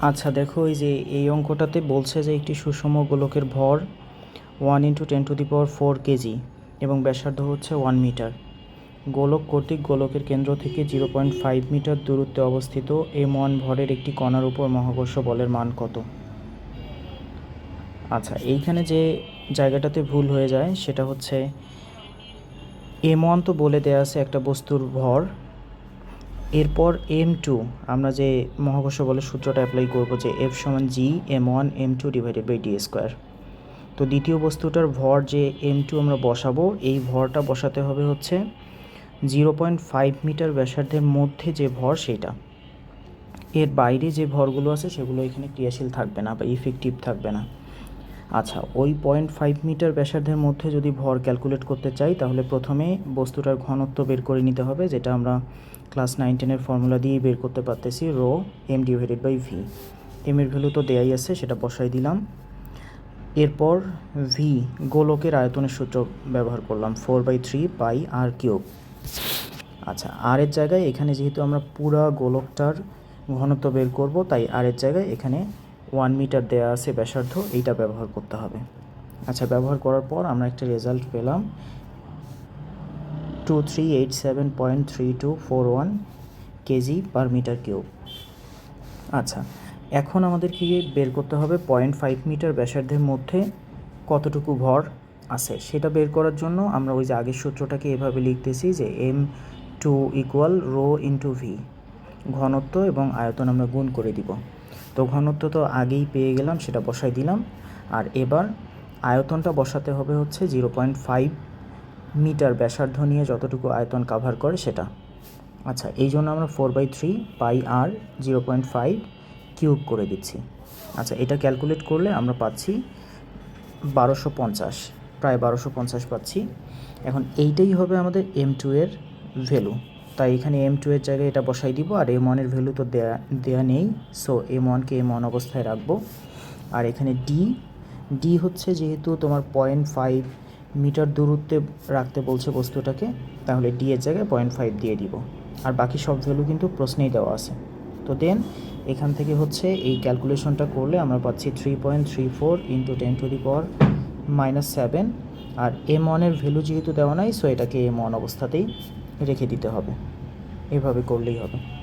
আচ্ছা দেখো, এই যে এই অঙ্কটাতে বলছে যে একটি সুষম গোলকের ভর one into ten to the power four KG এবং ব্যাসার্ধ হচ্ছে ওয়ান মিটার গোলক কর্তৃক গোলকের কেন্দ্র থেকে জিরো পয়েন্ট ফাইভ মিটার দূরত্বে অবস্থিত এম ওয়ান ভরের একটি কণার উপর মহাকর্ষ বলের মান কত? আচ্ছা এইখানে যে জায়গাটাতে ভুল হয়ে যায় সেটা হচ্ছে এম ওয়ান তো বলে দেয়া আছে একটা বস্তুর ভর এরপর এম টু আমরা যে মহাকর্ষ বলের সূত্রটা অ্যাপ্লাই করব যে এফ সমান G M one M two divided by D square তো দ্বিতীয় বস্তুটার ভর যে এম টু আমরা বসাবো, এই ভরটা বসাতে হবে হচ্ছে জিরো পয়েন্ট ফাইভ মিটার ব্যাসার্ধের মধ্যে যে ভর সেটা। এর বাইরে যে ভরগুলো আছে সেগুলো এখানে ক্রিয়াশীল থাকবে না বা ইফেক্টিভ থাকবে না। আচ্ছা ওই পয়েন্ট ফাইভ মিটার ব্যাসার্ধের মধ্যে যদি ভর ক্যালকুলেট করতে চাই, তাহলে প্রথমে বস্তুটার ঘনত্ব বের করে নিতে হবে, যেটা আমরা ক্লাস নাইন টেনের ফর্মুলা দিয়েই বের করতে পারতেছি rho M divided by V M এর ভ্যালু তো দেয়াই আছে, সেটা বসাই দিলাম। এরপর ভি গোলকের আয়তনের সূত্র ব্যবহার করলাম four by three pi R cube আচ্ছা আর এর জায়গায় এখানে যেহেতু আমরা পুরা গোলকটার ঘনত্ব বের করব, তাই আর এর জায়গায় এখানে ওয়ান মিটার দেওয়া আছে ব্যাসার্ধ, এইটা ব্যবহার করতে হবে। আচ্ছা ব্যবহার করার পর আমরা একটা রেজাল্ট পেলাম। Two three eight seven point three two four one KG per metre cube আচ্ছা এখন আমাদেরকে বের করতে হবে পয়েন্ট ফাইভ মিটার ব্যাসার্ধের মধ্যে কতটুকু ভর আছে। সেটা বের করার জন্য আমরা ওই যে আগের সূত্রটাকে এভাবে লিখতেছি যে M two equal rho into V ঘনত্ব এবং আয়তন আমরা গুণ করে দিব। তো ঘনত্ব তো আগেই পেয়ে গেলাম, সেটা বসাই দিলাম। আর এবার আয়তনটা বসাতে হবে হচ্ছে জিরো পয়েন্ট ফাইভ মিটার ব্যাসার্ধ নিয়ে যতটুকু আয়তন কাভার করে সেটা। আচ্ছা এই জন্য আমরা four by three pi R zero point five cube করে দিচ্ছি। আচ্ছা এটা ক্যালকুলেট করলে আমরা পাচ্ছি বারোশো পঞ্চাশ, প্রায় বারোশো পঞ্চাশ পাচ্ছি। এখন এইটাই হবে আমাদের এম টু এর ভ্যালু তাই এখানে এম টু এর জায়গায় এটা বসাই দিব আর এম ওয়ানের ভ্যালু তো দেয়া দেয়া নেই। সো এম ওয়ানকে এম ওয়ান অবস্থায় রাখব। আর এখানে ডি ডি হচ্ছে যেহেতু তোমার পয়েন্ট ফাইভ মিটার দূরত্বে রাখতে বলছে বস্তুটাকে, তাহলে ডি এর জায়গায় পয়েন্ট ফাইভ দিয়ে দিব। আর বাকি সব ভ্যালু কিন্তু প্রশ্নেই দেওয়া আছে। তো দেন এখান থেকে হচ্ছে এই ক্যালকুলেশনটা করলে আমরা পাচ্ছি three point three four into ten to the power minus seven R M ওয়ানের ভ্যালু যেহেতু দেওয়া নাই সো এটাকে এম ওয়ান অবস্থাতেই রেখে দিতে হবে। এভাবে করলেই হবে।